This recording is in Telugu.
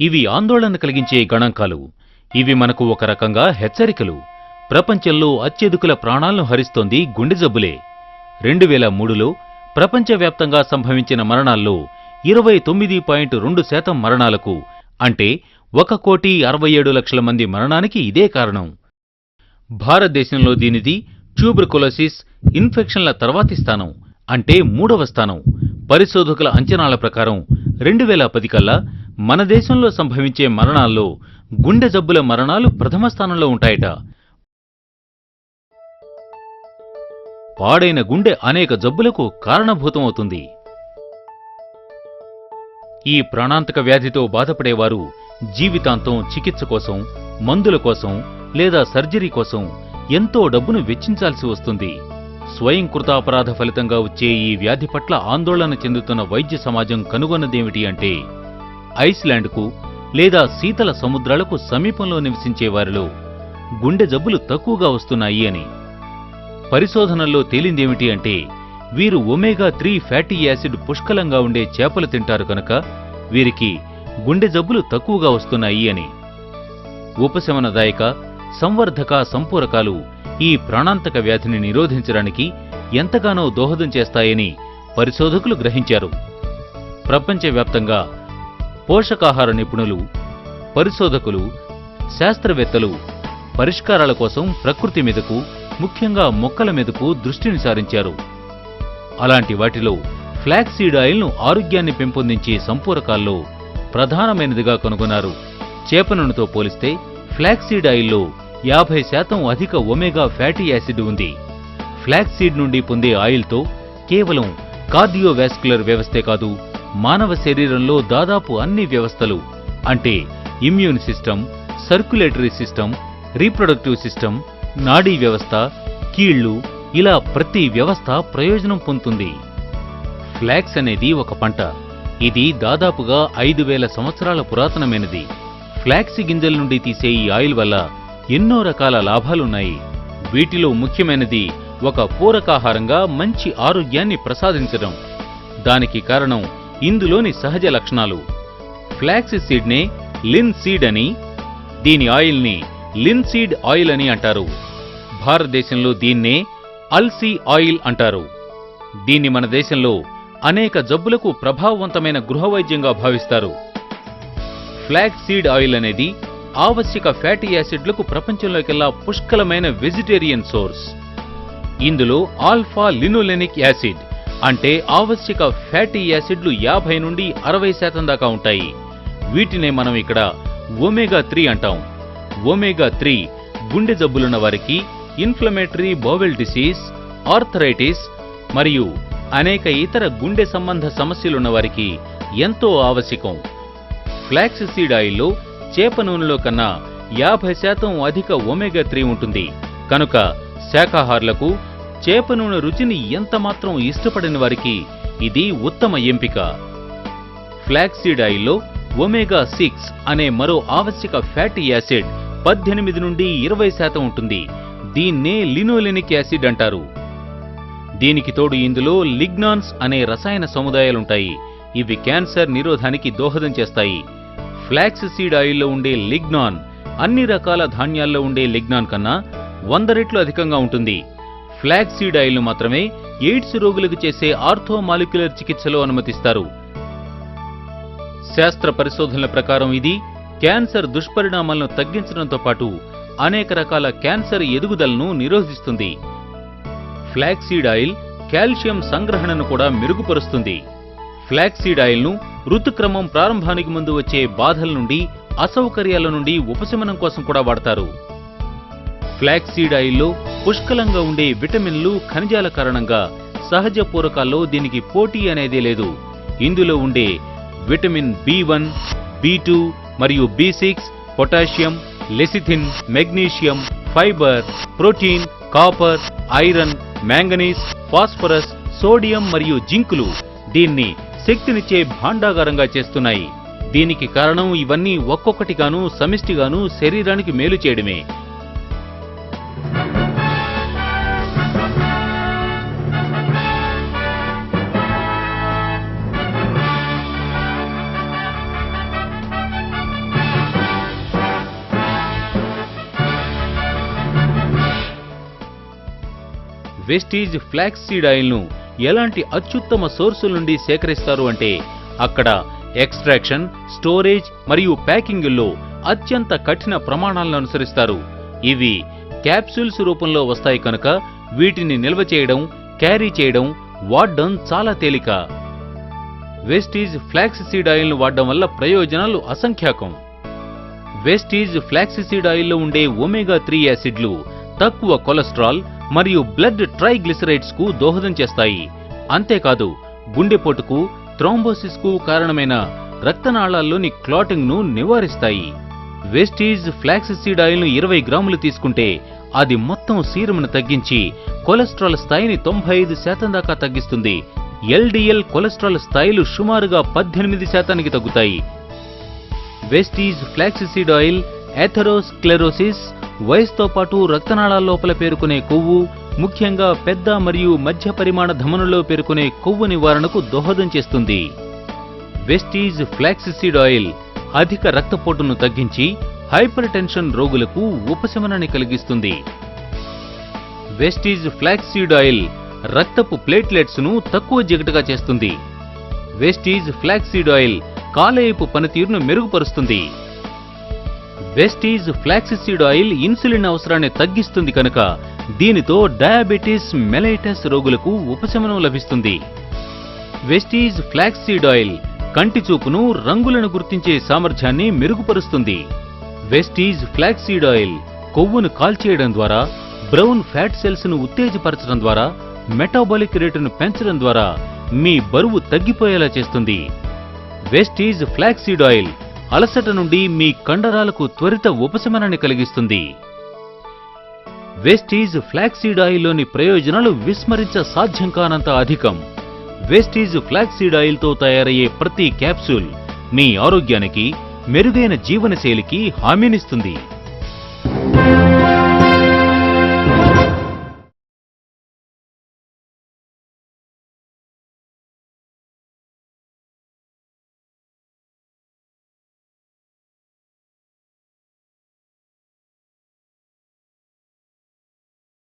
ఇవి ఆందోళన కలిగించే గణాంకాలు. ఇవి మనకు ఒక రకంగా హెచ్చరికలు. ప్రపంచంలో అత్యధికుల ప్రాణాలను హరిస్తోంది గుండె జబ్బులే. రెండు వేల మూడులో ప్రపంచవ్యాప్తంగా సంభవించిన మరణాల్లో ఇరవై తొమ్మిది పాయింట్ రెండు శాతం మరణాలకు అంటే ఒక కోటి అరవై ఏడు లక్షల మంది మరణానికి ఇదే కారణం. భారతదేశంలో దీనిది ట్యూబర్కులోసిస్ ఇన్ఫెక్షన్ల తర్వాతి స్థానం అంటే మూడవ స్థానం. పరిశోధకుల అంచనాల ప్రకారం రెండు వేల పది కల్లా మన దేశంలో సంభవించే మరణాల్లో గుండె జబ్బుల మరణాలు ప్రథమ స్థానంలో ఉంటాయట. పాడైన గుండె అనేక జబ్బులకు కారణభూతమవుతుంది ఈ ప్రాణాంతక వ్యాధితో బాధపడేవారు జీవితాంతం చికిత్స కోసం మందుల కోసం లేదా సర్జరీ కోసం ఎంతో డబ్బును వెచ్చించాల్సి వస్తుంది. స్వయం కృతాపరాధ ఫలితంగా వచ్చే ఈ వ్యాధి పట్ల ఆందోళన చెందుతున్న వైద్య సమాజం కనుగొన్నదేమిటి అంటే ఐస్లాండ్కు లేదా శీతల సముద్రాలకు సమీపంలో నివసించే వారిలో గుండె జబ్బులు తక్కువగా వస్తున్నాయి అని. పరిశోధనల్లో తేలిందేమిటి అంటే వీరు ఒమేగా త్రీ ఫ్యాటీ యాసిడ్ పుష్కలంగా ఉండే చేపలు తింటారు కనుక వీరికి గుండె జబ్బులు తక్కువగా వస్తున్నాయి అని. ఉపశమనదాయక సంవర్ధక సంపూరకాలు ఈ ప్రాణాంతక వ్యాధిని నిరోధించడానికి ఎంతగానో దోహదం చేస్తాయని పరిశోధకులు గ్రహించారు. ప్రపంచవ్యాప్తంగా పోషకాహార నిపుణులు పరిశోధకులు శాస్త్రవేత్తలు పరిష్కారాల కోసం ప్రకృతి మీదకు ముఖ్యంగా మొక్కల మీదకు దృష్టిని సారించారు అలాంటి వాటిలో ఫ్లాక్సీడ్ ఆయిల్ను ఆరోగ్యాన్ని పెంపొందించే సంపూరకాల్లో ప్రధానమైనదిగా కనుగొన్నారు. చేప పోలిస్తే ఫ్లాక్సీడ్ ఆయిల్లో యాభై శాతం అధిక ఒమేగా ఫ్యాటీ యాసిడ్ ఉంది. ఫ్లాక్సీడ్ నుండి పొందే ఆయిల్తో కేవలం కార్డియోవాస్కులర్ వ్యవస్థే కాదు మానవ శరీరంలో దాదాపు అన్ని వ్యవస్థలు అంటే immune system circulatory system reproductive system నాడీ వ్యవస్థ కీళ్ళు ఇలా ప్రతి వ్యవస్థ ప్రయోజనం పొందుతుంది. ఫ్లాక్స్ అనేది ఒక పంట. ఇది దాదాపుగా ఐదు వేల సంవత్సరాల పురాతనమైనది. ఫ్లాక్స్ గింజల నుండి తీసే ఈ ఆయిల్ వల్ల ఎన్నో రకాల లాభాలున్నాయి. వీటిలో ముఖ్యమైనది ఒక పూరకాహారంగా మంచి ఆరోగ్యాన్ని ప్రసాదించడం. దానికి కారణం ఇందులోని సహజ లక్షణాలు. ఫ్లాక్స్ సీడ్నే లిన్ సీడ్ అని దీని ఆయిల్ని లిన్ సీడ్ ఆయిల్ అని అంటారు. భారతదేశంలో దీన్నే అల్సీ ఆయిల్ అంటారు. దీన్ని మన దేశంలో అనేక జబ్బులకు ప్రభావవంతమైన గృహవైద్యంగా భావిస్తారు. ఫ్లాగ్ సీడ్ ఆయిల్ అనేది ఆవశ్యక ఫ్యాటీ యాసిడ్లకు ప్రపంచంలోకెల్లా పుష్కలమైన వెజిటేరియన్ సోర్స్. ఇందులో ఆల్ఫా లినోలెనిక్ యాసిడ్ అంటే ఆవశ్యక ఫ్యాటీ యాసిడ్లు యాభై నుండి అరవై శాతం దాకా ఉంటాయి. వీటినే మనం ఇక్కడ ఒమేగా త్రీ అంటాం. ఒమేగా త్రీ గుండె జబ్బులున్న వారికి ఇన్ఫ్లమేటరీ బోవెల్ డిసీజ్ ఆర్థరైటిస్ మరియు అనేక ఇతర గుండె సంబంధ సమస్యలున్న వారికి ఎంతో ఆవశ్యకం. ఫ్లాక్స్ సీడ్ ఆయిల్లో చేప నూనెలో కన్నా యాభై శాతం అధిక ఒమేగా త్రీ ఉంటుంది. కనుక శాఖాహారులకు చేప నూనె రుచిని ఎంతమాత్రం ఇష్టపడని వారికి ఇది ఉత్తమ ఎంపిక. ఫ్లాక్సీడ్ ఆయిల్లో ఒమేగా సిక్స్ అనే మరో ఆవశ్యక ఫ్యాటీ యాసిడ్ పద్దెనిమిది నుండి ఇరవై శాతం ఉంటుంది. దీన్నే లినోలెనిక్ యాసిడ్ అంటారు. దీనికి తోడు ఇందులో లిగ్నాన్స్ అనే రసాయన సముదాయాలుంటాయి. ఇవి క్యాన్సర్ నిరోధానికి దోహదం చేస్తాయి. ఫ్లాక్స్ సీడ్ ఆయిల్లో ఉండే లిగ్నాన్ అన్ని రకాల ధాన్యాల్లో ఉండే లిగ్నాన్ కన్నా వంద రెట్లు అధికంగా ఉంటుంది. ఫ్లాగ్ సీడ్ ఆయిల్ను మాత్రమే ఎయిడ్స్ రోగులకు చేసే ఆర్థోమాలిక్యులర్ చికిత్సలో అనుమతిస్తారు. శాస్త్ర పరిశోధనల ప్రకారం ఇది క్యాన్సర్ దుష్పరిణామాలను తగ్గించడంతో పాటు అనేక రకాల క్యాన్సర్ ఎదుగుదలను నిరోధిస్తుంది. ఫ్లాక్సీడ్ ఆయిల్ కాల్షియం సంగ్రహణను కూడా మెరుగుపరుస్తుంది. ఫ్లాక్సీడ్ ఆయిల్ను ఋతుక్రమం ప్రారంభానికి ముందు వచ్చే బాధల నుండి అసౌకర్యాల నుండి ఉపశమనం కోసం కూడా వాడతారు. ఫ్లాక్సీడ్ ఆయిల్లో పుష్కలంగా ఉండే విటమిన్లు ఖనిజాల కారణంగా సహజ పూరకాల్లో దీనికి పోటీ అనేది లేదు. ఇందులో ఉండే vitamin B one B two మరియు B six potassium lecithin magnesium fibre protein copper iron manganese phosphorus sodium మరియు జింకులు దీన్ని శక్తినిచ్చే భాండాగారంగా చేస్తున్నాయి. దీనికి కారణం ఇవన్నీ ఒక్కొక్కటిగాను సమిష్టిగాను శరీరానికి మేలు చేయడమే. వెస్టీజ్ ఫ్లాక్స్ సీడ్ ఆయిల్ను ఎలాంటి అత్యుత్తమ సోర్సుల నుండి సేకరిస్తారు అంటే అక్కడ ఎక్స్ట్రాక్షన్ స్టోరేజ్ మరియు ప్యాకింగుల్లో అత్యంత కఠిన ప్రమాణాలను అనుసరిస్తారు. ఇవి క్యాప్సూల్స్ రూపంలో వస్తాయి కనుక వీటిని నిల్వ చేయడం క్యారీ చేయడం వాడడం చాలా తేలిక. వెస్టీజ్ ఫ్లాక్స్ సీడ్ ఆయిల్ను వాడడం వల్ల ప్రయోజనాలు అసంఖ్యాకం. వెస్టీజ్ ఫ్లాక్స్ సీడ్ ఆయిల్లో ఉండే ఒమేగా త్రీ యాసిడ్లు తక్కువ కొలెస్ట్రాల్ మరియు బ్లడ్ ట్రైగ్లిసరైడ్స్కు దోహదం చేస్తాయి. అంతేకాదు గుండెపోటుకు థ్రోంబోసిస్కు కారణమైన రక్తనాళాల్లోని క్లాటింగ్ను నివారిస్తాయి. వెస్టీజ్ ఫ్లాక్సిసీడ్ ఆయిల్ను ఆయిల్ను ఇరవై గ్రాములు తీసుకుంటే అది మొత్తం సీరమును తగ్గించి కొలెస్ట్రాల్ స్థాయిని తొంభై ఐదు శాతం దాకా తగ్గిస్తుంది. ఎల్డిఎల్ కొలెస్ట్రాల్ స్థాయిలు సుమారుగా పద్దెనిమిది శాతానికి తగ్గుతాయి. వెస్టీజ్ ఫ్లాక్సిసీడ్ ఆయిల్ ఎథెరోస్క్లెరోసిస్ వయసుతో పాటు రక్తనాళాల లోపల పేరుకునే కొవ్వు ముఖ్యంగా పెద్ద మరియు మధ్య పరిమాణ ధమనులో పేరుకునే కొవ్వు నివారణకు దోహదం చేస్తుంది. వెస్టీజ్ ఫ్లాక్సిసీడ్ ఆయిల్ అధిక రక్తపోటును తగ్గించి హైపర్ టెన్షన్ రోగులకు ఉపశమనాన్ని కలిగిస్తుంది. వెస్టీజ్ ఫ్లాక్సీడ్ ఆయిల్ రక్తపు ప్లేట్లెట్స్ను తక్కువ జిగటగా చేస్తుంది. వెస్టీజ్ ఫ్లాక్సీడ్ ఆయిల్ కాలేయపు పనితీరును మెరుగుపరుస్తుంది. వెస్టీజ్ ఫ్లాక్సిసీడ్ ఆయిల్ ఇన్సులిన్ అవసరాన్ని తగ్గిస్తుంది కనుక దీనితో డయాబెటీస్ మెలైటస్ రోగులకు ఉపశమనం లభిస్తుంది. వెస్టీజ్ ఫ్లాక్సీడ్ ఆయిల్ కంటి చూపును రంగులను గుర్తించే సామర్థ్యాన్ని మెరుగుపరుస్తుంది. వెస్టీజ్ ఫ్లాక్సీడ్ ఆయిల్ కొవ్వును కాల్చేయడం ద్వారా బ్రౌన్ ఫ్యాట్ సెల్స్ను ఉత్తేజపరచడం ద్వారా మెటాబాలిక్ రేటును పెంచడం ద్వారా మీ బరువు తగ్గిపోయేలా చేస్తుంది. వెస్టీజ్ ఫ్లాక్సీడ్ ఆయిల్ అలసట నుండి మీ కండరాలకు త్వరిత ఉపశమనాన్ని కలిగిస్తుంది. వెస్టీజ్ ఫ్లాక్సీడ్ ఆయిల్లోని ప్రయోజనాలు విస్మరించ సాధ్యం కానంత అధికం. వెస్టీజ్ ఫ్లాక్సీడ్ ఆయిల్తో తయారయ్యే ప్రతి క్యాప్సూల్ మీ ఆరోగ్యానికి మెరుగైన జీవనశైలికి హామీనిస్తుంది.